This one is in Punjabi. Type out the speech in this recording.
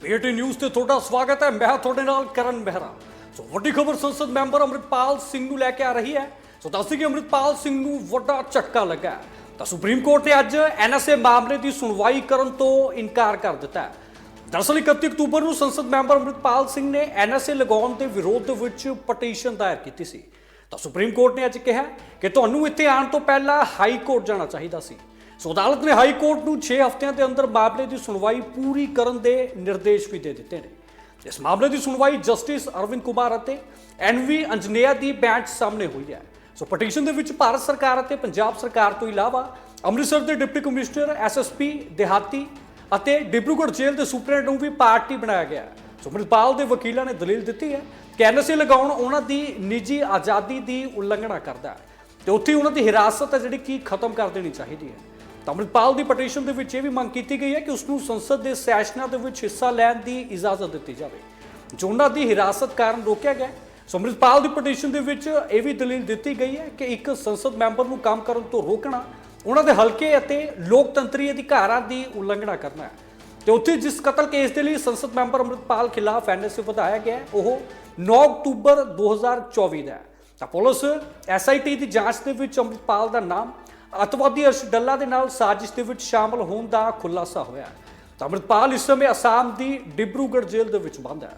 ਪੀਟੀ ਨਿਊਜ਼ ਤੇ ਤੁਹਾਡਾ ਸਵਾਗਤ ਹੈ। ਮੈਂ ਤੁਹਾਡੇ ਨਾਲ ਕਰਨ ਮਹਿਰਾ। ਸੋ ਵੱਡੀ ਖਬਰ ਸੰਸਦ ਮੈਂਬਰ ਅੰਮ੍ਰਿਤਪਾਲ ਸਿੰਘ ਨੂੰ ਲੈ ਕੇ ਆ ਰਹੀ ਹੈ। ਸੋ ਦੱਸਦੀ ਕਿ ਅੰਮ੍ਰਿਤਪਾਲ ਸਿੰਘ ਨੂੰ ਵੱਡਾ ਝਟਕਾ ਲੱਗਾ ਤਾਂ ਸੁਪਰੀਮ ਕੋਰਟ ਨੇ ਅੱਜ ਐਨਐਸਏ ਮਾਮਲੇ ਦੀ ਸੁਣਵਾਈ ਕਰਨ ਤੋਂ ਇਨਕਾਰ ਕਰ ਦਿੱਤਾ ਹੈ। ਦਰਅਸਲ 31 ਅਕਤੂਬਰ ਨੂੰ ਸੰਸਦ ਮੈਂਬਰ ਅੰਮ੍ਰਿਤਪਾਲ ਸਿੰਘ ਨੇ ਐਨਐਸਏ ਲਗਾਉਣ ਦੇ ਵਿਰੋਧ ਦੇ ਵਿੱਚ ਪਟੀਸ਼ਨ ਦਾਇਰ ਕੀਤੀ ਸੀ। ਤਾਂ ਸੁਪਰੀਮ ਕੋਰਟ ਨੇ ਅੱਜ ਕਿਹਾ ਕਿ ਤੁਹਾਨੂੰ ਇੱਥੇ ਆਉਣ ਤੋਂ ਪਹਿਲਾਂ ਹਾਈ ਕੋਰਟ ਜਾਣਾ ਚਾਹੀਦਾ ਸੀ। ਸੋ ਅਦਾਲਤ ਨੇ ਹਾਈ ਕੋਰਟ ਨੂੰ 6 ਹਫ਼ਤਿਆਂ ਦੇ ਅੰਦਰ ਮਾਮਲੇ ਦੀ ਸੁਣਵਾਈ ਪੂਰੀ ਕਰਨ ਦੇ ਨਿਰਦੇਸ਼ ਵੀ ਦੇ ਦਿੱਤੇ ਨੇ। ਇਸ ਮਾਮਲੇ ਦੀ ਸੁਣਵਾਈ ਜਸਟਿਸ ਅਰਵਿੰਦ ਕੁਮਾਰ ਅਤੇ ਐਨਵੀ ਅੰਜਨੇਆ ਦੀ ਬੈਂਚ ਸਾਹਮਣੇ ਹੋਈ ਹੈ। ਸੋ ਪਟੀਸ਼ਨ ਦੇ ਵਿੱਚ ਭਾਰਤ ਸਰਕਾਰ ਅਤੇ ਪੰਜਾਬ ਸਰਕਾਰ ਤੋਂ ਇਲਾਵਾ ਅੰਮ੍ਰਿਤਸਰ ਦੇ ਡਿਪਟੀ ਕਮਿਸ਼ਨਰ ਐਸਐਸਪੀ ਦਿਹਾਤੀ ਅਤੇ ਡਿਬਰੂਗੜ੍ਹ ਜੇਲ੍ਹ ਦੇ ਸੁਪਰਡੈਂਟ ਨੂੰ ਵੀ ਪਾਰਟੀ ਬਣਾਇਆ ਗਿਆ ਸੋ ਅੰਮ੍ਰਿਤਪਾਲ ਦੇ ਵਕੀਲਾਂ ਨੇ ਦਲੀਲ ਦਿੱਤੀ ਹੈ ਕਿ ਐਨਐਸਏ ਲਗਾਉਣ ਉਹਨਾਂ ਦੀ ਨਿੱਜੀ ਆਜ਼ਾਦੀ ਦੀ ਉਲੰਘਣਾ ਕਰਦਾ ਹੈ ਤੇ ਉੱਥੇ ਉਹਨਾਂ ਦੀ ਹਿਰਾਸਤ ਹੈ ਜਿਹੜੀ ਕਿ ਖਤਮ ਕਰ ਦੇਣੀ ਚਾਹੀਦੀ ਹੈ। ਤਾਂ ਅੰਮ੍ਰਿਤਪਾਲ ਦੀ ਪਟੀਸ਼ਨ ਦੇ ਵਿੱਚ ਇਹ ਵੀ ਮੰਗ ਕੀਤੀ ਗਈ ਹੈ ਕਿ ਉਸ ਨੂੰ ਸੰਸਦ ਦੇ ਸੈਸ਼ਨਾਂ ਦੇ ਵਿੱਚ ਹਿੱਸਾ ਲੈਣ ਦੀ ਇਜਾਜ਼ਤ ਦਿੱਤੀ ਜਾਵੇ। ਜੋ ਉਹਨਾਂ ਦੀ ਹਿਰਾਸਤ ਕਾਰਨ ਰੋਕਿਆ ਗਿਆ ਹੈ। ਸੋ ਅੰਮ੍ਰਿਤਪਾਲ ਦੀ ਪਟੀਸ਼ਨ ਦੇ ਵਿੱਚ ਇਹ ਵੀ ਦਲੀਲ ਦਿੱਤੀ ਗਈ ਹੈ ਕਿ ਇੱਕ ਸੰਸਦ ਮੈਂਬਰ ਨੂੰ ਕੰਮ ਕਰਨ ਤੋਂ ਰੋਕਣਾ, ਉਹਨਾਂ ਦੇ ਹਲਕੇ ਅਤੇ ਲੋਕਤੰਤਰੀ ਅਧਿਕਾਰਾਂ ਦੀ ਉਲੰਘਣਾ ਕਰਨਾ ਹੈ। ਤੇ ਉੱਥੇ ਜਿਸ ਕਤਲ ਕੇਸ ਦੇ ਲਈ ਸੰਸਦ ਮੈਂਬਰ ਅੰਮ੍ਰਿਤਪਾਲ ਖਿਲਾਫ ਐਨਐਸਏ ਵਧਾਇਆ ਗਿਆ ਉਹ 9 ਅਕਤੂਬਰ 2024 ਦਾ ਹੈ। ਤਾਂ ਪੁਲਿਸ ਐਸਆਈਟੀ ਦੀ ਜਾਂਚ ਦੇ ਵਿੱਚ ਅੰਮ੍ਰਿਤਪਾਲ ਦਾ ਨਾਮ ਅਤਵਾਦੀ ਅਰਸ਼ ਡੱਲਾ ਦੇ ਨਾਲ ਸਾਜ਼ਿਸ਼ ਦੇ ਵਿੱਚ ਸ਼ਾਮਲ ਹੋਣ ਦਾ ਖੁਲਾਸਾ ਹੋਇਆ ਹੈ। ਤਾਂ ਅੰਮ੍ਰਿਤਪਾਲ ਇਸ ਸਮੇਂ ਅਸਾਮ ਦੀ ਡਿਬਰੂਗੜ੍ਹ ਜੇਲ੍ਹ ਦੇ ਵਿੱਚ ਬੰਦ ਹੈ